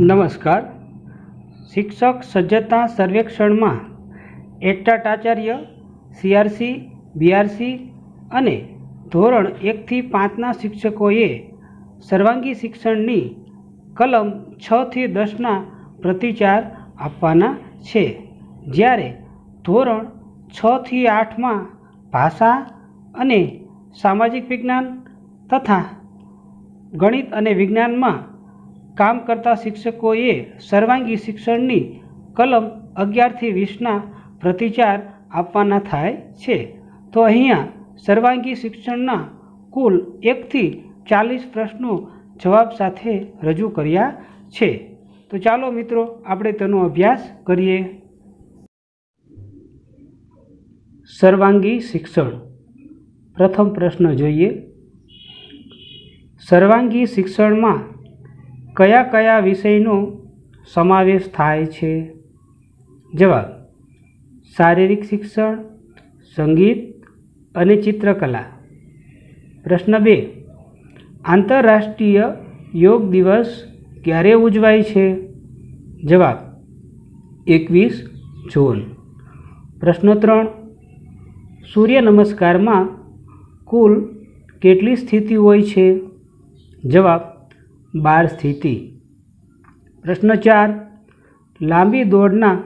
નમસ્કાર. શિક્ષક સજ્જતા સર્વેક્ષણમાં એટાટ આચાર્ય, સીઆરસી, બીઆરસી અને ધોરણ એકથી પાંચના શિક્ષકોએ સર્વાંગી શિક્ષણની કલમ છથી દસના પ્રતિચાર આપવાના છે. જ્યારે ધોરણ છથી આઠમાં ભાષા અને સામાજિક વિજ્ઞાન તથા ગણિત અને વિજ્ઞાનમાં કામ કરતા શિક્ષકોએ સર્વાંગી શિક્ષણની કલમ અગિયારથી વીસના પ્રતિચાર આપવાના થાય છે. તો અહીંયા સર્વાંગી શિક્ષણના કુલ એકથી ચાલીસ પ્રશ્નો જવાબ સાથે રજૂ કર્યા છે. તો ચાલો મિત્રો, આપણે તેનો અભ્યાસ કરીએ. સર્વાંગી શિક્ષણ. પ્રથમ પ્રશ્ન જોઈએ. સર્વાંગી શિક્ષણમાં કયા કયા વિષયનો સમાવેશ થાય છે? જવાબ, શારીરિક શિક્ષણ, સંગીત અને ચિત્રકલા. પ્રશ્ન બે, આંતરરાષ્ટ્રીય યોગ દિવસ ક્યારે ઉજવાય છે? જવાબ, એકવીસ જૂન. પ્રશ્ન ત્રણ, સૂર્ય નમસ્કારમાં કુલ કેટલી સ્થિતિ હોય છે? જવાબ બાર સ્થિતિ. પ્રશ્ન ચાર. લાંબી દોડના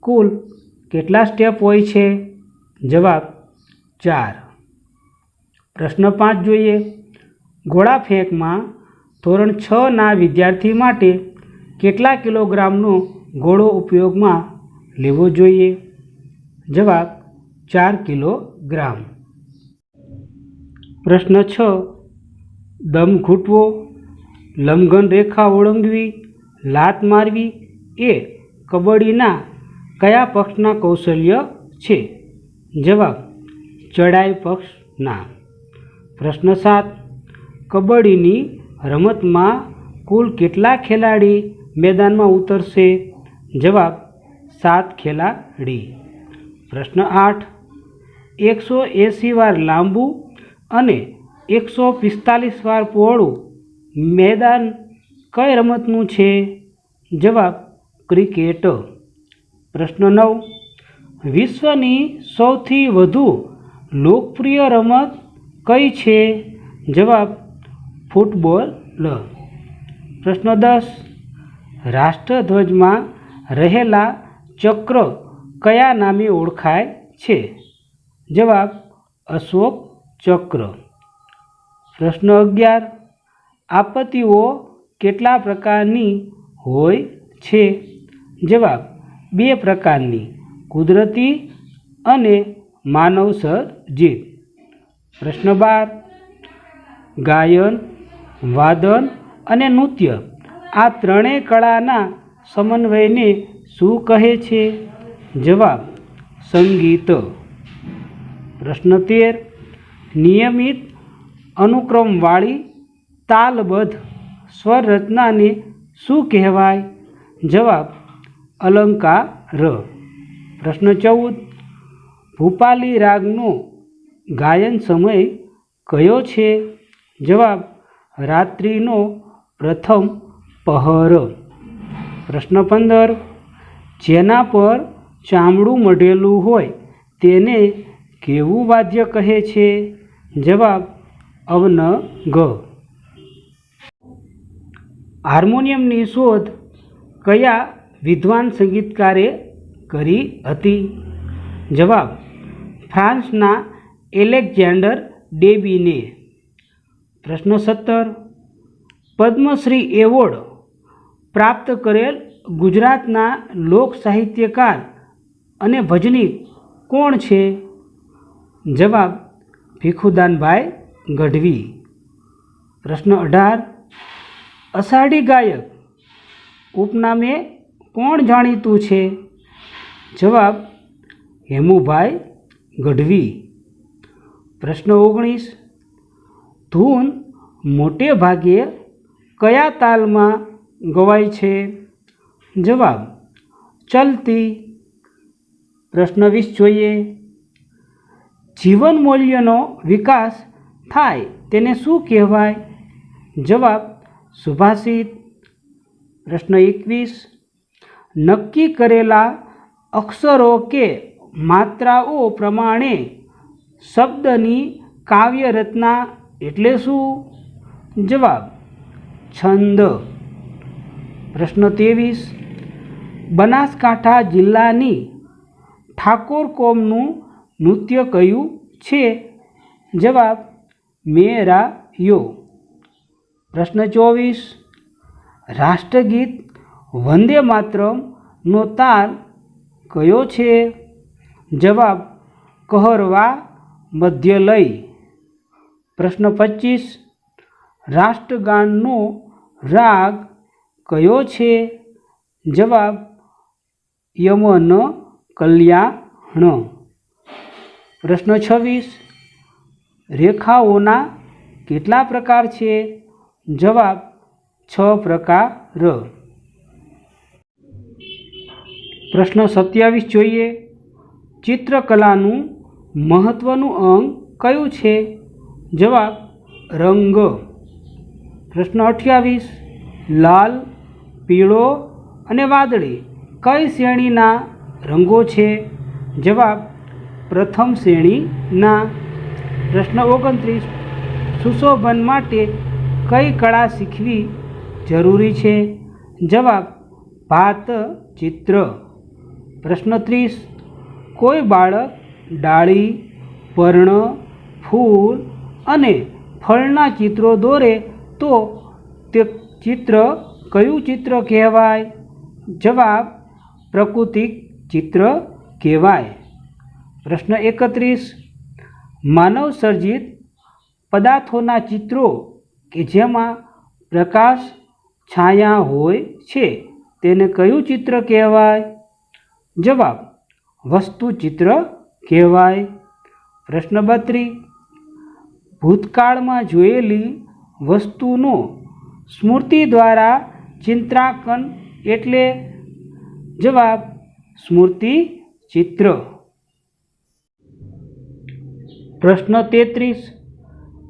કુલ કેટલા સ્ટેપ હોય છે? જવાબ ચાર. પ્રશ્ન પાંચ જોઈએ. ઘોડા ફેંકમાં ધોરણ છ ના વિદ્યાર્થી માટે કેટલા કિલોગ્રામનો ઘોડો ઉપયોગમાં લેવો જોઈએ? જવાબ ચાર કિલોગ્રામ. પ્રશ્ન છ. દમ ઘૂંટવો. લંબઘન રેખા ઓળંગવી, લાત મારવી એ કબડ્ડીના કયા પક્ષના કૌશલ્ય છે? જવાબ, ચડાઈ પક્ષના. પ્રશ્ન સાત, કબડ્ડીની રમતમાં કુલ કેટલા ખેલાડી મેદાનમાં ઉતરશે? જવાબ, સાત ખેલાડી. પ્રશ્ન આઠ, એકસો એંસી વાર લાંબુ અને એકસો પિસ્તાલીસ વાર પહોળું મેદાન કઈ રમતનું છે? જવાબ, ક્રિકેટ. પ્રશ્ન નવ. વિશ્વની સૌથી વધુ લોકપ્રિય રમત કઈ છે? જવાબ, ફૂટબોલ. લ પ્રશ્ન દસ. રાષ્ટ્રધ્વજમાં રહેલા ચક્ર કયા નામે ઓળખાય છે? જવાબ, અશોક ચક્ર. પ્રશ્ન અગિયાર. આપત્તિઓ કેટલા પ્રકારની હોય છે? જવાબ, બે પ્રકારની, કુદરતી અને માનવસર્જિત પ્રશ્ન બાર, ગાયન, વાદન અને નૃત્ય, આ ત્રણેય કળાના સમન્વયને શું કહે છે? જવાબ, સંગીત. પ્રશ્ન તેર, નિયમિત અનુક્રમવાળી તાલબદ્ધ સ્વર રચનાને શું કહેવાય? જવાબ, અલંકાર. પ્રશ્ન ચૌદ, ભૂપાલી રાગનો ગાયન સમય કયો છે? જવાબ, રાત્રિનો પ્રથમ પહર. પ્રશ્ન પંદર, જેના પર ચામડું મઢેલું હોય તેને કેવું વાદ્ય કહે છે? જવાબ અવન ગ હાર્મોનિયમની શોધ કયા વિદ્વાન સંગીતકારે કરી હતી? જવાબ, ફ્રાન્સના એલેક્ઝાન્ડર ડેબીને. પ્રશ્ન સત્તર, પદ્મશ્રી એવોર્ડ પ્રાપ્ત કરેલ ગુજરાતના લોક સાહિત્યકાર અને ભજની કોણ છે? જવાબ, ભીખુદાનભાઈ ગઢવી. પ્રશ્ન અઢાર અષાઢી ગાયક ઉપનામે કોણ જાણીતું છે? જવાબ, હેમુભાઈ ગઢવી. પ્રશ્ન ઓગણીસ, ધૂન મોટે ભાગે કયા તાલમાં ગવાય છે? જવાબ, ચલતી. પ્રશ્ન વીસ જોઈએ. જીવન મૂલ્યનો વિકાસ થાય તેને શું કહેવાય? જવાબ સુભાષિત પ્રશ્ન એકવીસ, નક્કી કરેલા અક્ષરો કે માત્રાઓ પ્રમાણે શબ્દની કાવ્ય રચના એટલે શું? જવાબ, છંદ. પ્રશ્ન ત્રેવીસ, બનાસકાંઠા જિલ્લાની ઠાકોર કોમનું નૃત્ય કયું છે? જવાબ મેરા યો પ્રશ્ન ચોવીસ. રાષ્ટ્રગીત વંદે માતરમનો તાર કયો છે? જવાબ, કહરવા મધ્યલય. પ્રશ્ન પચીસ. રાષ્ટ્રગાનનો રાગ કયો છે? જવાબ, યમન કલ્યાણ. પ્રશ્ન છવ્વીસ. રેખાઓના કેટલા પ્રકાર છે? જવાબ છ પ્રકાર પ્રશ્ન સત્યાવીસ જોઈએ. ચિત્રકલાનું મહત્ત્વનું અંગ કયું છે? જવાબ રંગ. પ્રશ્ન અઠ્યાવીસ. લાલ, પીળો અને વાદળી કઈ શ્રેણીના રંગો છે? જવાબ પ્રથમ શ્રેણીના. પ્રશ્ન ઓગણત્રીસ. સુશોભન માટે કઈ કળા શીખવી જરૂરી છે? જવાબ ભાત ચિત્ર. પ્રશ્ન ત્રીસ, કોઈ બાળક ડાળી, પર્ણ, ફૂલ અને ફળના ચિત્રો દોરે તો તે ચિત્ર કયું ચિત્ર કહેવાય? જવાબ, પ્રકૃતિક ચિત્ર કહેવાય. પ્રશ્ન એકત્રીસ, માનવ સર્જિત પદાર્થોના ચિત્રો કે જેમાં પ્રકાશ છાયા હોય છે. તેને કયું ચિત્ર કહેવાય? જવાબ, વસ્તુ ચિત્ર કહેવાય. પ્રશ્ન બત્રી ભૂતકાળમાં જોયેલી વસ્તુનો સ્મૃતિ દ્વારા ચિત્રાંકન એટલે? જવાબ, સ્મૃતિ ચિત્ર. પ્રશ્ન તેત્રીસ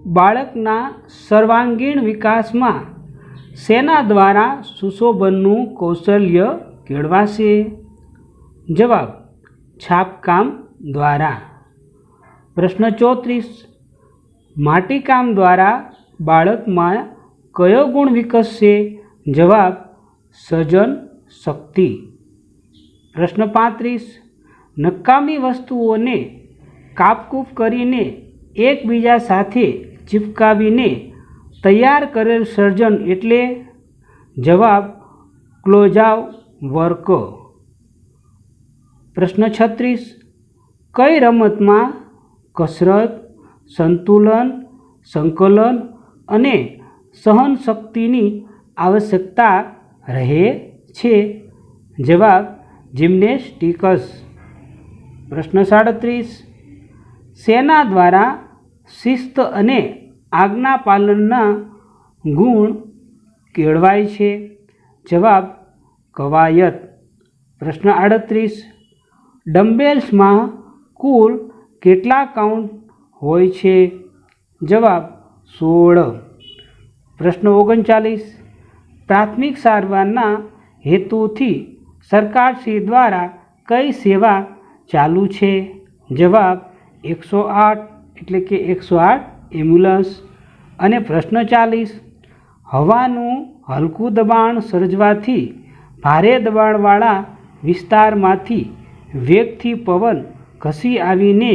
બાળકના સર્વાંગીણ વિકાસમાં શેના દ્વારા સુશોભનનું કૌશલ્ય કેળવાશે. જવાબ, છાપકામ દ્વારા. પ્રશ્ન ચોત્રીસ, માટીકામ દ્વારા બાળકમાં કયો ગુણ વિકસશે? જવાબ સજન શક્તિ. પ્રશ્ન પાંત્રીસ, નકામી વસ્તુઓને કાપકૂપ કરીને એકબીજા સાથે ચિપકાવીને તૈયાર કરેલ સર્જન એટલે જવાબ ક્લોઝાવ વર્ક. પ્રશ્ન છત્રીસ, કઈ રમતમાં કસરત, સંતુલન, સંકલન અને સહનશક્તિની આવશ્યકતા રહે છે? જવાબ જિમ્નેસ્ટિકસ. પ્રશ્ન સાડત્રીસ, સેના દ્વારા શિસ્ત અને આજ્ઞા પાલનના ગુણ કેળવાય છે. જવાબ, કવાયત. પ્રશ્ન આડત્રીસ, ડમ્બેલ્સમાં કુલ કેટલા કાઉન્ટ હોય છે? જવાબ, સોળ. પ્રશ્ન ઓગણચાલીસ, પ્રાથમિક સારવારના હેતુથી સરકારશ્રી દ્વારા કઈ સેવા ચાલુ છે? જવાબ, એકસો આઠ. એટલે કે એકસો આઠ એમ્બ્યુલન્સ. અને પ્રશ્ન ચાલીસ, હવાનું હલકું દબાણ સર્જવાથી ભારે દબાણવાળા વિસ્તારમાંથી વેગથી પવન ઘસી આવીને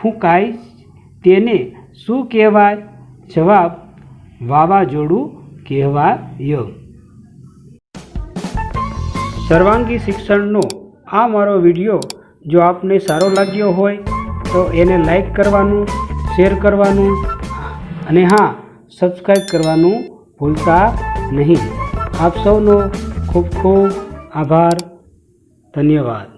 ફૂંકાય તેને શું કહેવાય? જવાબ વાવાઝોડું કહેવાય. સર્વાંગી શિક્ષણનો આ મારો વીડિયો જો આપને સારો લાગ્યો હોય તો એને લાઈક કરવાનું શેર કરવાનું અને હા સબસ્ક્રાઈબ કરવાનું ભૂલતા નહીં. આપ સૌનો ખૂબ ખૂબ આભાર. ધન્યવાદ.